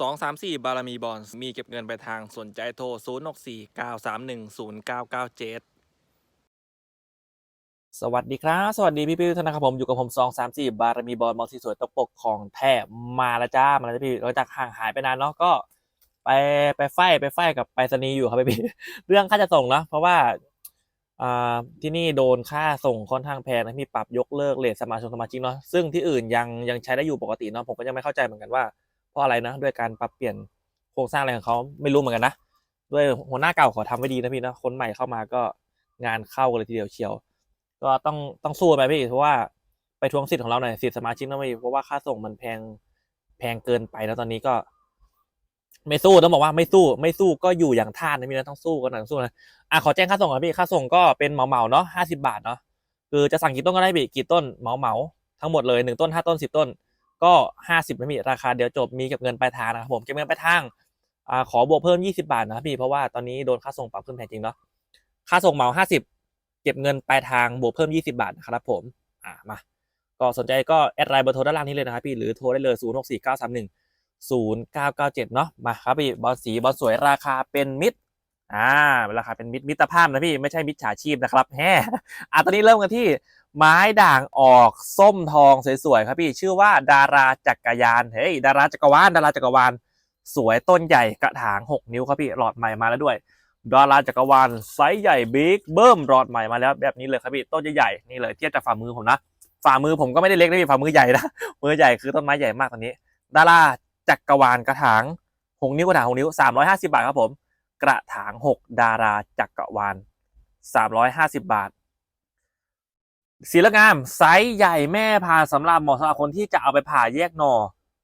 สองสามสี่บารมีบอลมีเก็บเงินไปทางสนใจโทรศูนย์หกสี่เก้าสามหนึ่งศูนย์เก้าเก้าเจ็ดสวัสดีครับ สวัสดีพี่พี่ทุกท่านนะครับผมอยู่กับผมสองสามสี่บารมีบอลมอลทีสวยตกปกของแทบมาแล้วจ้ามาแล้วพี่เราจากห่างหายไปนานเนาะก็ ไปไปไฟไปไฟกับไปรษณีย์อยู่ครับพี่เรื่องค่าจะส่งเนาะเพราะว่าอ่าที่นี่โดนค่าส่งค่อนข้างแพงนะมีปรับยกเลิกเลทสมาชิกสมาชิกเนาะซึ่งที่อื่นยังยังใช้ได้อยู่ปกติเนาะผมก็ยังไม่เข้าใจเหมือนกันว่า ราะอะไรนะ ด้วยการปรับเปลี่ยนโครงสร้างอะไรของเขาไม่รู้เหมือนกันนะ ด้วยหัวหน้าเก่าเขาทำไว้ดีนะพี่นะคนใหม่เข้ามาก็งานเข้ากันเลยทีเดียวเชียว ก็ต้องต้องสู้ไปพี่เพราะว่าไปทวงสิทธิ์ของเราหน่อยสิทธิ์สมาชิกนะพี่เพราะว่าค่าส่งมันแพงแพงเกินไปแล้วตอนนี้ก็ ไม่สู้ต้องบอกว่าไม่สู้ ไม่สู้ก็อยู่อย่างท่านนะพี่นะต้องสู้กันหน่อยต้องสู้นะอะขอแจ้งค่าส่งก่อนพี่ค่าส่งก็เป็นเหมาเหมาเนาะห้าสิบาทเนาะคือจะสั่งกี่ต้นก็ได้พี่กี่ต้นเหมาเหมาทั้งหมดเลยหนึ่งต้นห้าต้นสิบต้น ก็ห้าสิบไม่มีราคาเดียวจบมีเก็บเงินปลายทางนะครับผมเก็บเงินปลายทางอ่าขอบวกเพิ่มยี่สิบาทนะครับพี่เพราะว่าตอนนี้โดนค่าส่งปรับขึ้นแพงจริงเนาะค่าส่งเหมาห้าสิบเก็บเงินปลายทางบวกเพิ่มยี่สิบาทนะครับผมอ่ามาก็สนใจก็แอดไลน์เบอร์โทรด้านล่างนี้เลยนะครับพี่หรือโทรได้เลยศูนย์หกสี่เก้าสามหนึ่งศูนย์เก้าเก้าเจ็ดเนาะมาครับพี่บอลสีบอลสวยราคาเป็นมิตรอ่าราคาเป็นมิตรมิตรภาพนะพี่ไม่ใช่มิตรฉาชีพนะครับแฮอะตอนนี้เริ่มกันที่ ไม้ด่างออกส้มทองสวยๆครับพี่ชื่อว่าดาราจักรยานเฮ้ยดาราจักรวาลดาราจักรวาลสวยต้นใหญ่กระถาง 6 นิ้วครับพี่หลอดใหม่มาแล้วด้วยดาราจักรวาลไซส์ใหญ่บิ๊กเบิ้มหลอดใหม่มาแล้วแบบนี้เลยครับพี่ต้นใหญ่ๆนี่เลยเทียบจากฝ่ามือผมนะฝ่ามือผมก็ไม่ได้เล็กนะพี่ฝ่ามือใหญ่นะมือใหญ่คือต้นไม้ใหญ่มากตอนนี้ ดาราจักรวาลกระถาง6นิ้วกระถาง6นิ้ว350บาทครับผม กระถาง6ดาราจักรวาล350บาท สีละงามไซส์ใหญ่แม่พาสำหรับเหมาะสำหรับคนที่จะเอาไปผ่าแยกหน่อ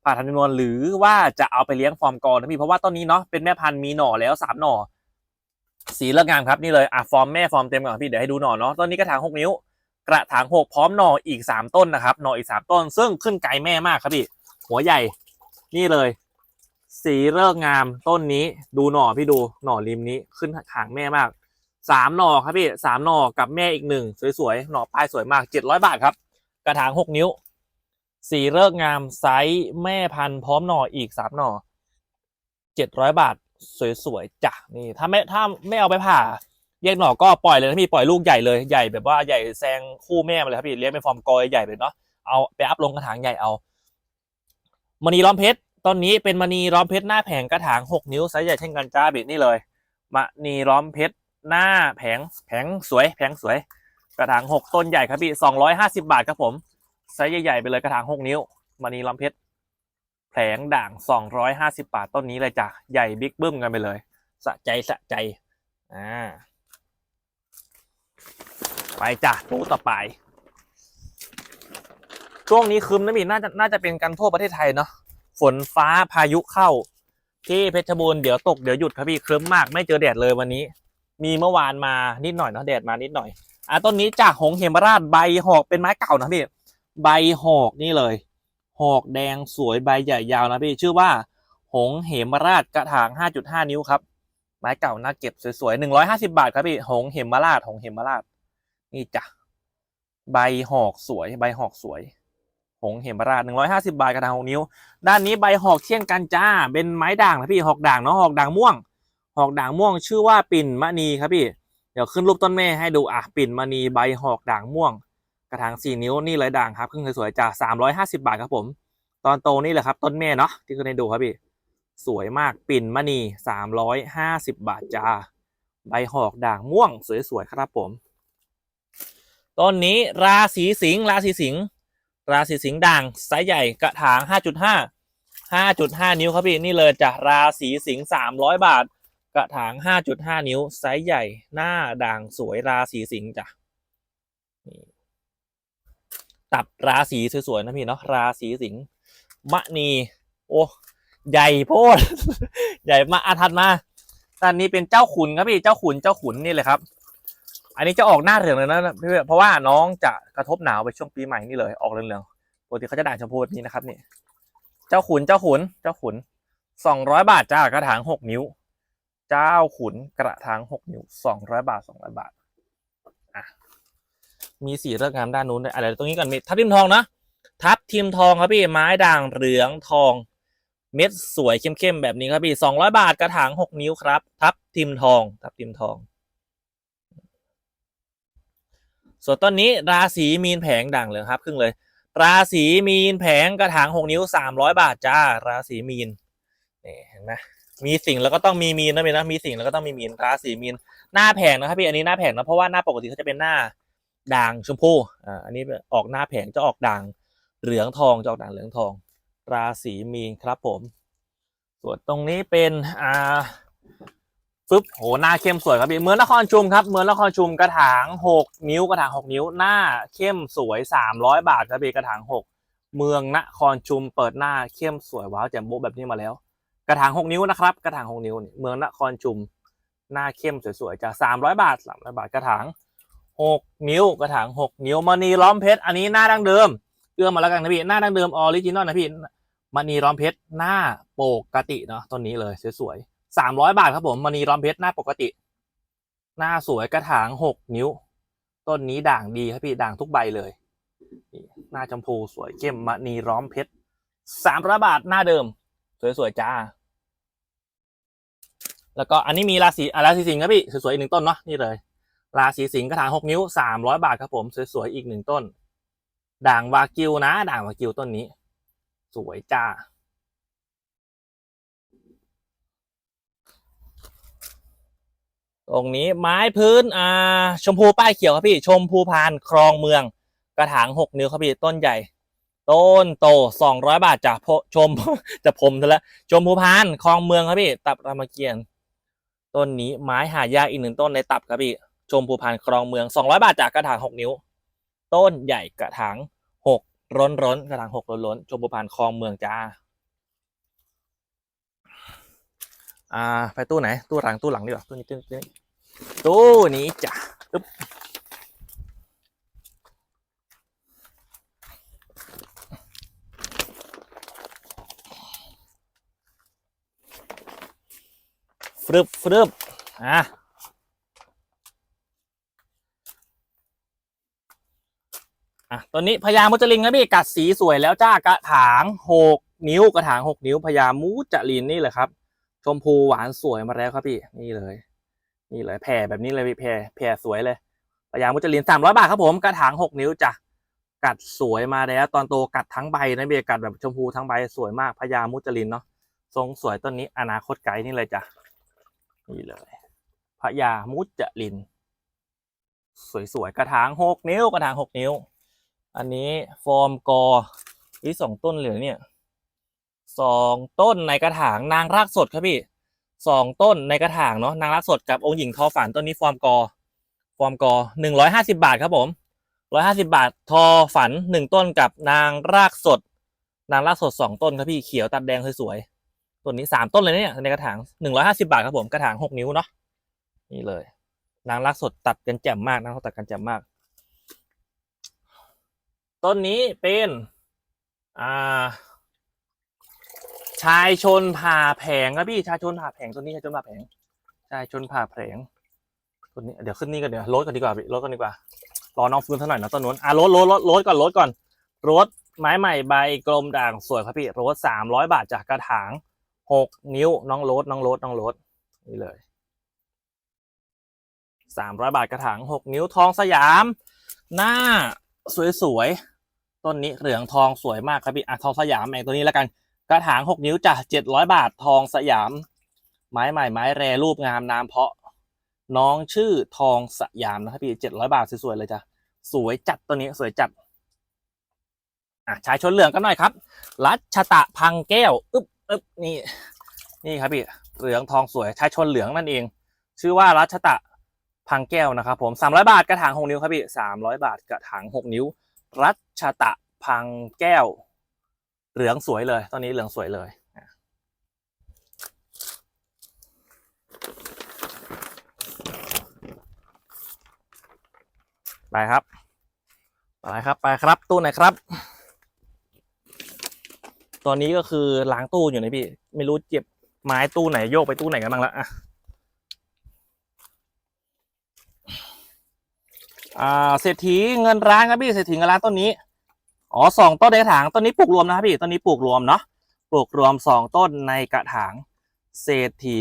ผ่าทำจำนวนหรือว่าจะเอาไปเลี้ยงฟอร์มกรนะพี่เพราะว่าต้นนี้เนาะเป็นแม่พันธุ์มีหน่อแล้วสามหน่อ สีละงามครับนี่เลยอะฟอร์มแม่ฟอร์มเต็มก่อนพี่เดี๋ยวให้ดูหน่อเนาะต้นนี้กระถางหกนิ้ว กระถางหกพร้อมหน่ออีกสามต้นนะครับหน่ออีกสามต้น ซึ่งขึ้นไกลแม่มากครับพี่หัวใหญ่ นี่เลย สีเลิกงามต้นนี้ดูหน่อพี่ดูหน่อริมนี้ขึ้นหางแม่มาก สามหน่อครับพี่สามหน่อกับแม่อีกหนึ่งสวยๆหน่อปลายสวยมากเจ็ดร้อยบาทครับ กระถางหกนิ้ว สีเลิกงามไซส์แม่พันธุ์พร้อมหน่ออีกสามหน่อเจ็ดร้อยบาทสวยๆจ้ะนี่ถ้าไม่ถ้าไม่เอาไปผ่าแยกหน่อก็ปล่อยเลยนะพี่ปล่อยลูกใหญ่เลยใหญ่แบบว่าใหญ่แซงคู่แม่มาเลยครับพี่เลี้ยงเป็นฟอร์มกอยใหญ่เลยเนาะเอาไปอัพลงกระถางใหญ่เอามณีล้อมเพชรต้นนี้เป็นมณีล้อมเพชรหน้าแผงกระถางหกนิ้วไซส์ใหญ่เช่นกันจ้าบิดนี่เลยมณีล้อมเพชร หน้าแผงแผงสวย แผงสวย กระถางหกต้นใหญ่ครับพี่สองร้อยห้าสิบาทครับผมไซส์ใหญ่ๆไปเลยกระถางหกนิ้วมณีลำเพชรแผงด่างสองร้อยห้าสิบาทต้นนี้เลยจ้ะใหญ่บิ๊กบึ้มกันไปเลย สะใจสะใจอ่าไปจ้ะตู้ต่อไปช่วงนี้คืมนะพี่น่าจะน่าจะเป็นกันทั่วประเทศไทยเนาะฝนฟ้าพายุเข้า ที่เพชรบูรณ์เดี๋ยวตกเดี๋ยวหยุดครับพี่ครึ้มมากไม่เจอแดดเลยวันนี้ มีเมื่อวานมานิดหน่อยเนาะแดดมานิดหน่อยอะต้นนี้จากหงเหมราชใบหอกเป็นไม้เก่านะพี่ใบหอกนี่เลย หอกแดงสวยใบใหญ่ยาวนะพี่ชื่อว่า หงเหมราชกระถาง 5.5 นิ้วครับ ไม้เก่าน่าเก็บสวยๆ 150 บาทครับพี่หงเหมราชหงเหมราชนี่จ้ะใบหอกสวยใบหอกสวย หงเหมราช 150 บาทกระถาง 6 นิ้ว ด้านนี้ใบหอกเที่ยงกันจ้าเป็นไม้ด่างนะพี่หอกด่างเนาะหอกด่างม่วง หอกด่างม่วงชื่อว่าปิ่นมณีครับพี่เดี๋ยวขึ้นรูปต้นแม่ให้ดูอะปิ่นมณีใบหอกด่างม่วง กระถางสี่นิ้วนี่เลยด่างครับขึ้นสวยๆจ้าสามร้อยห้าสิบาทครับผม ตอนโตนี่แหละครับต้นแม่เนาะที่ขึ้นให้ดูครับพี่สวยมากปิ่นมณีสามร้อยห้าสิบบาทจ้าใบหอกด่างม่วงสวยๆครับผมต้นนี้ราศีสิงห์ราศีสิงห์ราศีสิงห์ด่างไซส์ใหญ่กระถางห้าจุดห้าห้าจุดห้านิ้วครับพี่นี่เลยจาราศีสิงห์สามร้อยบาท กระถาง 5.5 นิ้ว ไซส์ใหญ่ หน้าด่างสวยราศีสิงห์จ้ะตัดราศีสวยๆนะพี่เนาะ ราศีสิงห์ มะนี โอ้ ใหญ่โพด ใหญ่มาอาทัดมาตอนนี้เป็นเจ้าขุนครับพี่ เจ้าขุน เจ้าขุนนี่เลยครับ อันนี้จะออกหน้าเหลืองเลยนะพี่เพราะว่าน้องจะกระทบหนาวไปช่วงปีใหม่นี่เลย ออกเหลืองๆ ปกติเขาจะด่างชมพูแบบนี้นะครับนี่ เจ้าขุน เจ้าขุน เจ้าขุน สองร้อยบาทจ้ากระถางหกนิ้ว เจ้าขุนกระถางหกนิ้วสองร้อยบาทสองร้อยบาทอะมีสีเลือกงามด้านนู้นอะไรตรงนี้ก่อนมีทับทิมทองนะทับทิมทองครับพี่ไม้ด่างเหลืองทองเม็ดสวยเข้มๆแบบนี้ครับพี่สองร้อยบาทกระถางหกนิ้วครับ ทับทิมทอง ทับทิมทอง ส่วนต้นนี้ราศีมีนแผงด่างเหลืองครับ ครึ่งเลย ราศีมีนแผงกระถางหกนิ้วสามร้อยบาทจ้า ราศีมีน นี่เห็นไหมมีสิ่งแล้วก็ต้องมีมีนนะพี่นะมีสิ่งแล้วก็ต้องมีมีนราศีมีนหน้าแผงนะครับพี่อันนี้หน้าแผงนะเพราะว่าหน้าปกติเขาจะเป็นหน้าด่างชมพูอ่าอันนี้ออกหน้าแผงจะออกด่างเหลืองทองจะออกด่างเหลืองทอง ราศีมีนครับผม ส่วนตรงนี้เป็นอ่าฟึบโหหน้าเข้มสวยครับพี่เมืองนครชุมครับเมืองนครชุมกระถางหกนิ้วกระถางหกนิ้วหน้าเข้มสวยสามร้อยบาทครับพี่กระถางหกเมืองนครชุมเปิดหน้าเข้มสวยว้าวแจ่มโบ๊ะแบบนี้มาแล้ว กระถางหกนิ้วนะครับ กระถางหกนิ้วนี่เมืองนครชุม หน้าเข้มสวยๆจาสามร้อยบาทสามร้อยบาทกระถางหกนิ้วกระถางหกนิ้วมณีล้อมเพชรอันนี้หน้าดั้งเดิมเอื้อมมาแล้วกันนะพี่หน้าดั้งเดิมออริจินอลนะพี่มณีล้อมเพชรหน้าปกติเนาะต้นนี้เลยสวยๆสามร้อยบาทครับผมมณีล้อมเพชรหน้าปกติ หน้าสวยกระถางหกนิ้ว ต้นนี้ด่างดีครับพี่ด่างทุกใบเลยหน้าชมพูสวยเข้มมณีล้อมเพชรสามร้อยบาทหน้าเดิม สวยๆจ้า แล้วก็อันนี้มีราศีอราศีสิงห์ครับพี่สวยๆอีกหนึ่งต้นเนาะนี่เลย ราศีสิงห์กระถางหกนิ้วสามร้อยบาทครับผมสวยๆอีกหนึ่งต้น ด่างวากิวนะ ด่างวากิวต้นนี้ สวยจ้าตรงนี้ไม้พื้นอ่าชมพูป้ายเขียวครับพี่ ชมพูพานครองเมือง กระถางหกนิ้วครับพี่ต้นใหญ่ ต้นโตสองร้อยบาทจากชมจะพรมซะแล้วชมพูพานคลองเมืองครับพี่ ตับรามเกียรติต้นนี้ไม้หายากอีกหนึ่งต้นในตับครับพี่ ชมพูพานคลองเมืองสองร้อยบาทจากกระถางหกนิ้ว ต้นใหญ่กระถางหกร้นร้นกระถางหกร้นร้นชมพูพานคลองเมืองจ้า อ่า ไปตู้ไหน ตู้หลังตู้หลังดีกว่าตู้นี้ตู้นี้ตู้นี้จ้ะปึ๊บ ฟรึบฟรึบอะอะตัวนี้พญามุจลินครับพี่กัดสีสวยแล้วจ้ากระถางหกนิ้วกระถางหกนิ้วพญามุจลินนี่เลยครับ ชมพูหวานสวยมาแล้วครับพี่นี่เลย นี่เลยแผ่แบบนี้เลยพี่แผ่แผ่สวยเลยพญามุจลินสามร้อยบาทครับผมกระถางหกนิ้วจ้ะกัดสวยมาแล้ว ตอนโตกัดทั้งใบนะพี่กัดแบบชมพูทั้งใบสวยมากพญามุจลินเนาะทรงสวยต้นนี้อนาคตไกลนี่เลยจ้ะ นี่เลยพญามุจลิน สวยๆ กระถางหกนิ้ว กระถางหกนิ้ว อันนี้ฟอร์มกอวิสองต้นเหลือเนี่ยสองต้นในกระถางนางรากสดครับพี่สองต้นในกระถางเนาะนางรากสดกับองค์หญิงทอฝันต้นนี้ฟอร์มกอ ฟอร์มกอหนึ่งร้อยห้าสิบาทครับผมร้อยห้าสิบาททอฝันหนึ่งต้นกับนางรากสด นางรากสดสองต้นครับพี่เขียวตัดแดงสวยๆ ต้นนี้สามต้นเลยเนี่ยในกระถางหนึ่งร้อยห้าสิบาทครับผมกระถางหกนิ้วเนาะนี่เลย นางรากสดตัดกันแจ่มมากนางราตัดกันแจ่มมาก ต้นนี้เป็นอ่าชายชนผ่าแผงครับพี่ชายชนผ่าแผงต้นนี้ชายชนผ่าแผงชายชนผ่าแผงต้นนี้เดี๋ยวขึ้นนี่กันเดี๋ยวลดกันดีกว่าพี่ลดกันดีกว่ารอน้องฟื้นสักหน่อยนะต้นนู้นอะลดลดลดลดก่อนลดก่อนรถไม้ใหม่ใบกลมด่างสวยครับพี่รถสามร้อยบาทจากกระถาง หกนิ้วน้องรถน้องรถน้องรถนี่เลยสามร้อยบาทกระถางหกนิ้วทองสยาม หน้าสวยๆต้นนี้เหลืองทองสวยมากครับพี่อะทองสยามเองตัวนี้แล้วกัน กระถางหกนิ้วจ้ะเจ็ดร้อยบาททองสยาม ไม้ใหม่ไม้แรรูปงามน้ำเพาะ น้องชื่อทองสยามนะครับพี่เจ็ดร้อยบาทสวยๆเลยจ้ะสวยจัดตัวนี้สวยจัดอะชายชนเหลืองกันหน่อยครับ รัชตะพังแก้วอึ๊บ อึ๊บนี่นี่ครับพี่เหลืองทองสวยชายชนเหลืองนั่นเอง ชื่อว่ารัชตะพังแก้วนะครับผมสามร้อยบาทกระถางหกนิ้วครับพี่สามร้อยบาทกระถางหกนิ้ว รัชตะพังแก้ว เหลืองสวยเลยตอนนี้เหลืองสวยเลยไปครับ ไปครับ ไปครับ ตู้ไหนครับ ตอนนี้ก็คือล้างตู้อยู่นะพี่ ไม่รู้เจ็บไม้ตู้ไหนโยกไปตู้ไหนกันบ้างละอะอ่าเศรษฐีเงินร้านครับพี่เศรษฐีเงินร้านต้นนี้อ๋อสองต้นในกระถางต้นนี้ปลูกรวมนะครับพี่ต้นนี้ปลูกรวมเนาะปลูกรวมสองต้นในกระถาง เศรษฐี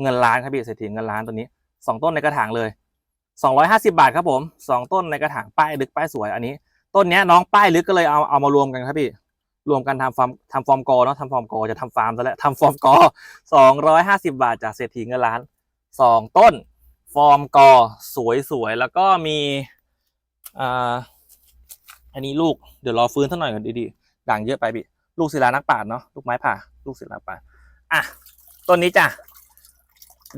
เงินล้านครับพี่เศรษฐีเงินล้านตัวนี้สองต้นในกระถางเลยสองร้อยห้าสิบาทครับผมสองต้นในกระถางป้ายลึกป้ายสวยอันนี้ ต้นเนี้ยน้องป้ายลึกก็เลยเอาเอามารวมกันครับพี่ รวมกันทำฟาร์มทำฟอร์มกอเนาะทำฟอร์มกอจะทำฟาร์มซะแล้วทำฟอร์มกอสองร้อยห้าสิบาทจากเศรษฐีเงินล้านสองต้น ฟอร์มกอสวยสวยแล้วก็มีอ่าอันนี้ลูกเดี๋ยวรอฟื้นท่าหน่อยก่อนดีๆด่างเยอะไปพี่ลูกศิลานักปราเนาะลูกไม้ผ่าลูกศิลานักปราอะต้นนี้จ้ะ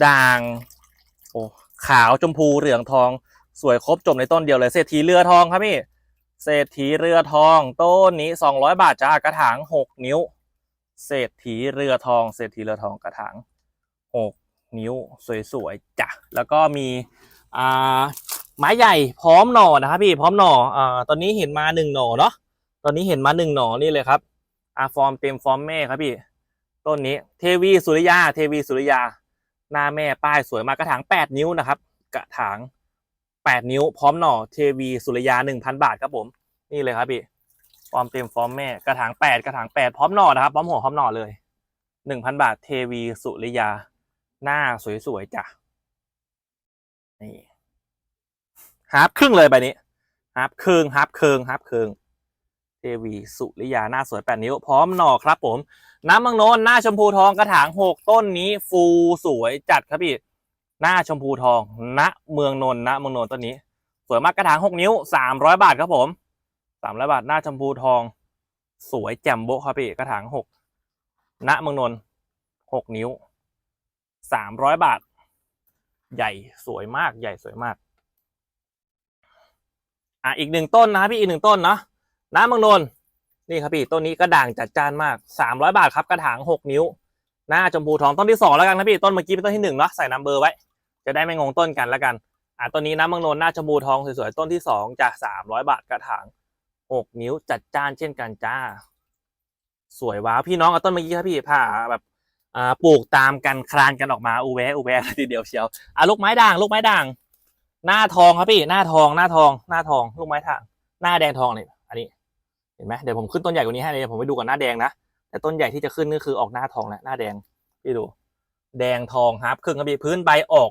ด่างโอ้ขาวชมพูเหลืองทองสวยครบจบในต้นเดียวเลยเศรษฐีเรือทองครับพี่ เศรษฐีเรือทองต้นนี้สองร้อยบาทจ้ากระถางหกนิ้ว เศรษฐีเรือทอง เศรษฐีเรือทองกระถางหกนิ้วสวยๆจ้ะแล้วก็มีอ่าไม้ใหญ่พร้อมหน่อนะครับพี่พร้อมหน่ออ่าตอนนี้เห็นมาหนึ่งหน่อเนาะตอนนี้เห็นมาหนึ่งหน่อนี่เลยครับอาฟอร์มเต็มฟอร์มแม่ครับพี่ต้นนี้เทวีสุริยาเทวีสุริยา หน้าแม่ป้ายสวยมากกระถางแปดนิ้วนะครับ กระถาง แปดนิ้วพร้อมหน่อเทวีสุริยาหนึ่งพันบาทครับผม นี่เลยครับพี่ฟอร์มเต็มฟอร์มแม่กระถางแปดกระถางแปดพร้อมหน่อนะครับ พร้อมหัวพร้อมหน่อเลยหนึ่งพันบาทเทวีสุริยา หน้าสวยๆจ้ะนี่ฮาร์ปครึ่งเลยใบนี้ฮาร์ปครึ่งฮาร์ปครึ่งฮาร์ปครึ่งเทวีสุริยาหน้าสวยแปดนิ้ว พร้อมหน่อครับผม น้ำมังโนนหน้าชมพูทองกระถางหกต้นนี้ฟูสวยจัดครับพี่ หน้าชมพูทอง ณ เมืองนนท์ณ เมืองนนท์ต้นนี้ สวยมากกระถางหกนิ้วสามร้อยบาทครับผมสามร้อยบาทหน้าชมพูทอง สวยแจ่มโบครับพี่กระถางหกณ เมืองนนท์หกนิ้วสามร้อยบาท ใหญ่สวยมากใหญ่สวยมากอะอีกหนึ่งต้นนะครับพี่อีกหนึ่งต้นเนาะณเมืองนนท์นี่ครับพี่ต้นนี้ก็ด่างจัดจานมากสามร้อยบาทครับกระถางหกนิ้ว หน้าชมพูทองต้นที่สองแล้วกันนะพี่ต้นเมื่อกี้เป็นต้นที่หนึ่งเนาะใส่นัมเบอร์ไว้ จะได้ไม่งงต้นกันแล้วกันอะต้นนี้น้ำมังนนหน้าชมพูทองสวยๆต้นที่สองจากสามร้อยบาทกระถางหกนิ้วจัดจ้านเช่นกันจ้า สวยว้าวพี่น้องเอาต้นเมื่อกี้ครับพี่ผ่าแบบอ่าปลูกตามกันคลานกันออกมาอูแวอูแวะทีเดียวเชียวอะลูกไม้ด่างลูกไม้ด่าง หน้าทองครับพี่หน้าทองหน้าทอง หน้าทองลูกไม้ด่างหน้าแดงทองเนี่ยอันนี้เห็นไหมเดี๋ยวผมขึ้นต้นใหญ่กว่านี้ให้เลยผมไปดูก่อนหน้าแดงนะแต่ต้นใหญ่ที่จะขึ้นก็คือออกหน้าทองแหละหน้าแดงพี่ดู แดงทองฮาร์ปครึ่งครับพี่พื้นใบออก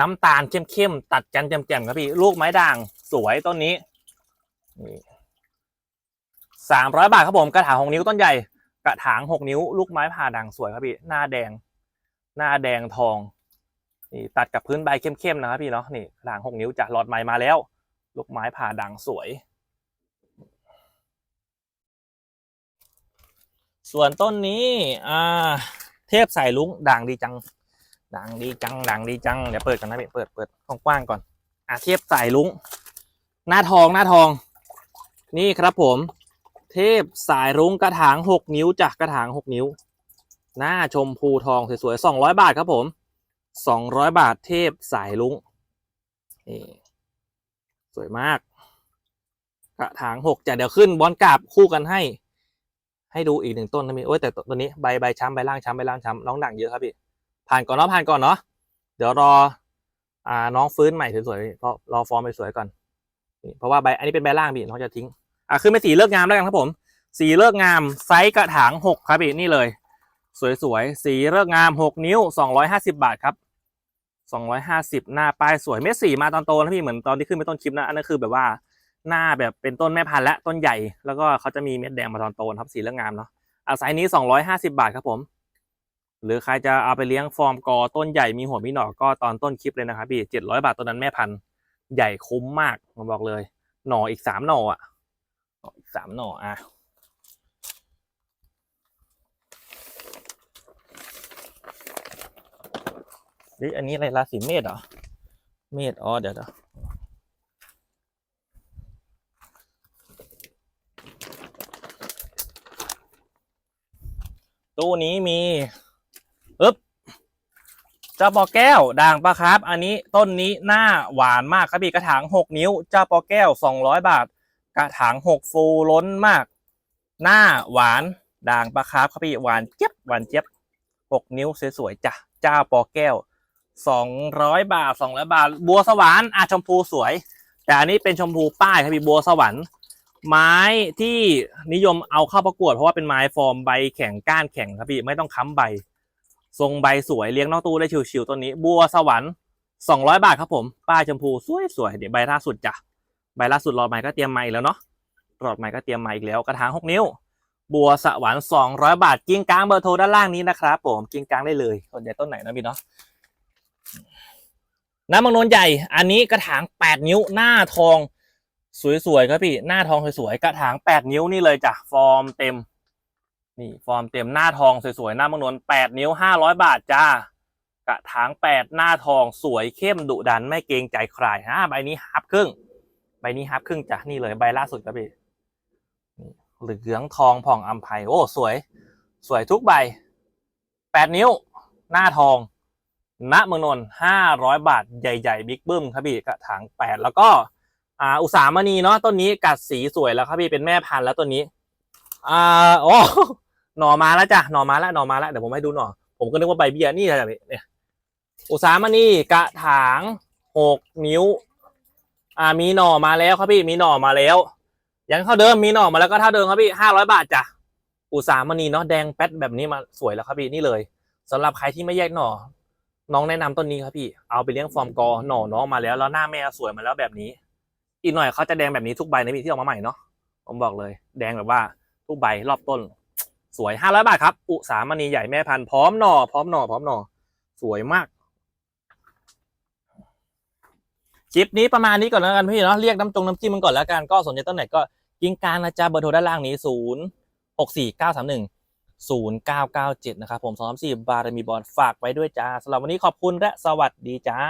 น้ำตาลเข้มๆตัดกันแจ่มๆครับพี่ ลูกไม้ด่างสวยต้นนี้สามร้อยบาทครับผมกระถางหกนิ้วต้นใหญ่กระถางหกนิ้ว ลูกไม้ผ่าด่างสวยครับพี่หน้าแดง หน้าแดงทองนี่ตัดกับพื้นใบเข้มๆนะครับพี่เนาะนี่กระถางหกนิ้วจากหลอดไม้มาแล้ว ลูกไม้ผ่าด่างสวย ส่วนต้นนี้อ่าเทพสายลุงด่างดีจัง ด่างดีจังด่างดีจังเดี๋ยวเปิดกันนะพี่เปิดเปิดกว้างๆก่อนอะเทพสายลุงหน้าทองหน้าทอง นี่ครับผม เทพสายรุ้งกระถางหกนิ้วจากกระถางหกนิ้ว หน้าชมพูทองสวยๆสองร้อยบาทครับผมสองร้อยบาทเทพสายลุงนี่สวยมาก กระถางหกจะเดี๋ยวขึ้นบอลกราบคู่กันให้ ให้ดูอีกหนึ่งต้นนะพี่โอ้ยแต่ตัวนี้ใบใบช้ำใบล่างช้ำใบล่างช้ำน้องด่างเยอะครับพี่ ผ่านก่อนเนาะผ่านก่อนเนาะเดี๋ยวรออ่าน้องฟื้นใหม่สวยๆพราะรอฟอร์มไปสวยก่อนนี่เพราะว่าใบอันนี้เป็นใบล่างพี่น้องจะทิ้งอะขึ้นไปสีเลิกงามแล้วกันครับผมสีเลิกงามไซส์กระถางหกครับพี่นี่เลย สวยๆสีเลิกงามหกนิ้วสองร้อยห้าสิบาทครับสองร้อยห้าสิบหน้าป้ายสวยเม็ดสีมาตอนโตนะพี่เหมือนตอนที่ขึ้นไปต้นคลิปนะอันนั้นคือแบบว่าหน้าแบบเป็นต้นแม่พันธุ์และต้นใหญ่ แล้วก็เขาจะมีเม็ดแดงมาตอนโตนะครับสีเลิกงามเนาะอาไซส์นี้สองร้อยห้าสิบาทครับผม หรือใครจะเอาไปเลี้ยงฟอร์มกอต้นใหญ่มีหัวมีหน่อก็ตอนต้นคลิปเลยนะครับพี่เจ็ดร้อยบาทต้นนั้นแม่พันธุ์ใหญ่คุ้มมากผมบอกเลย หน่ออีกสามหน่ออะอีกสามหน่ออะนี่อันนี้อะไรราศีเมษเหรอ เมษอ๋อเดี๋ยวเดี๋ยวตู้นี้มี เจ้าปอแก้วด่างปลาครับ อันนี้ต้นนี้หน้าหวานมากครับพี่กระถางหกนิ้ว เจ้าปอแก้วสองร้อยบาท กระถางหกฟูล้นมาก หน้าหวานด่างปลาครับครับพี่หวานเจี๊ยบหวานเจี๊ยบหกนิ้วสวยๆจ้ะเจ้าปอแก้วสองร้อยบาทสองร้อยบาท บัวสวรรค์อาชมพูสวย แต่อันนี้เป็นชมพูป้ายครับพี่บัวสวรรค์ไม้ที่นิยมเอาเข้าประกวดเพราะว่าเป็นไม้ฟอร์มใบแข็งก้านแข็งครับพี่ไม่ต้องค้ำใบ ทรงใบสวยเลี้ยงนอกตู้ได้ชิวๆต้นนี้ บัวสวรรค์สองร้อยบาทครับผม ป้ายชมพูสวยๆเดี๋ยวใบล่าสุดจ้ะใบล่าสุดรอใหม่ก็เตรียมมาอีกแล้วเนาะรอดใหม่ก็เตรียมมาอีกแล้วกระถางหกนิ้ว บัวสวรรค์สองร้อยบาทกิ้งกลางเบอร์โทรด้านล่างนี้นะครับผมกิ้งกลางได้เลยสนใจต้นไหนนะพี่เนาะน้ำมังนนใหญ่ อันนี้กระถางแปดนิ้วหน้าทอง สวยๆครับพี่ หน้าทองสวยๆกระถางแปดนิ้วนี่เลยจ้ะฟอร์มเต็ม นี่ฟอร์มเต็มหน้าทองสวยๆหน้ามังนนแปดนิ้วห้าร้อยบาทจ้ากระถางแปดหน้าทองสวยเข้มดุดันไม่เกรงใจใครฮะใบนี้ฮับครึ่ง ใบนี้ฮับครึ่งจ้ะนี่เลยใบล่าสุดครับพี่นี่เหลืองทองผ่องอัมไพโอ้สวย สวยทุกใบแปดนิ้ว หน้าทองณเมืองนนท์ห้าร้อยบาทใหญ่ๆบิ๊กบึ้มครับพี่กระถางแปดแล้วก็อ่าอุสามณีเนาะต้นนี้กัดสีสวยแล้วครับพี่เป็นแม่พันธุ์แล้วต้นนี้อ่าโอ้ หน่อมาแล้วจ้ะหน่อมาแล้วหน่อมาแล้วเดี๋ยวผมให้ดูหน่อผมก็นึกว่าใบเบี้ยนี่จ้ะเนี่ยอุสาหมณีกระถางหกนิ้ว อ่ามีหน่อมาแล้วครับพี่มีหน่อมาแล้วยังเท่าเดิมมีหน่อมาแล้วก็เท่าเดิมครับพี่ห้าร้อยบาทจ้ะอุสาหมณีเนาะแดงแป๊ดแบบนี้มาสวยแล้วครับพี่นี่เลยสำหรับใครที่ไม่แยกหน่อ น้องแนะนำต้นนี้ครับพี่เอาไปเลี้ยงฟอร์มกอหน่อน้องมาแล้วแล้วหน้าแม่สวยมาแล้วแบบนี้ อีกหน่อยเขาจะแดงแบบนี้ทุกใบในพี่ที่ออกมาใหม่เนาะผมบอกเลย แดงแบบว่าทุกใบรอบต้น สวยห้าร้อยบาทครับ อุสามณีใหญ่แม่พันธุ์พร้อมหน่อพร้อมหน่อพร้อมหน่อสวยมากคลิปนี้ประมาณนี้ก่อนแล้วกันพี่เนาะเรียกน้ำจงน้ำจิ้มมันก่อนแล้วกันก็สนใจต้นไหนก็ยิงการนะจ๊ะเบอร์โทรด้านล่างนี้ศูนย์หกสี่เก้าสามหนึ่งศูนย์เก้าเก้าเจ็ดนะครับผมสองสามสี่บารมีบอลฝากไว้ด้วยจ้าสำหรับวันนี้ขอบคุณและสวัสดีจ้า